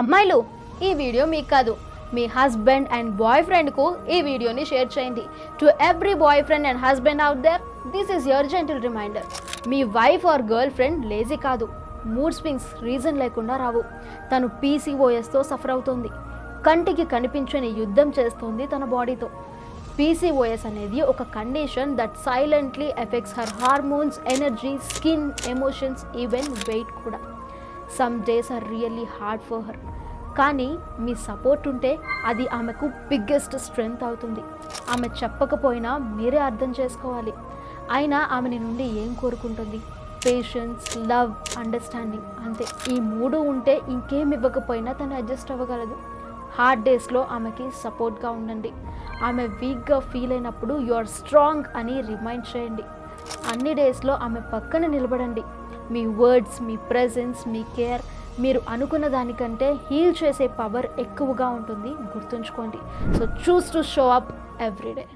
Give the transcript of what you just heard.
అమ్మాయిలు ఈ వీడియో మీకు కాదు. మీ హస్బెండ్ అండ్ బాయ్ ఫ్రెండ్కు ఈ వీడియోని షేర్ చేయండి. To every boyfriend and husband out there this is your gentle reminder. Me wife or girl friend lazy కాదు. మూడ్ స్వింగ్స్ రీజన్ లేకుండా రావు. తను పీసీఓఎస్తో సఫర్ అవుతుంది. కంటికి కనిపించని యుద్ధం చేస్తోంది తన బాడీతో. పీసీఓఎస్ అనేది ఒక condition that silently affects her hormones energy skin emotions even weight కూడా. Some days are really hard for her కానీ మీ సపోర్ట్ ఉంటే అది ఆమెకు బిగ్గెస్ట్ స్ట్రెంగ్త్ అవుతుంది. ఆమె చెప్పకపోయినా మీరే అర్థం చేసుకోవాలి. అయినా ఆమెని నుండి ఏం కోరుకుంటుంది? పేషెన్స్ లవ్ అండర్స్టాండింగ్ అంతే. ఈ మూడు ఉంటే ఇంకేం ఇవ్వకపోయినా తను అడ్జస్ట్ అవ్వగలదు. హార్డ్ డేస్లో ఆమెకి సపోర్ట్గా ఉండండి. ఆమె వీక్గా ఫీల్ అయినప్పుడు యు ఆర్ స్ట్రాంగ్ అని రిమైండ్ చేయండి. అన్ని డేస్లో ఆమె పక్కన నిలబడండి. మీ వర్డ్స్ మీ ప్రెజెన్స్ మీ కేర్ మీరు అనుకున్న దానికంటే హీల్ చేసే పవర్ ఎక్కువగా ఉంటుంది. గుర్తుంచుకోండి. So choose to show up everyday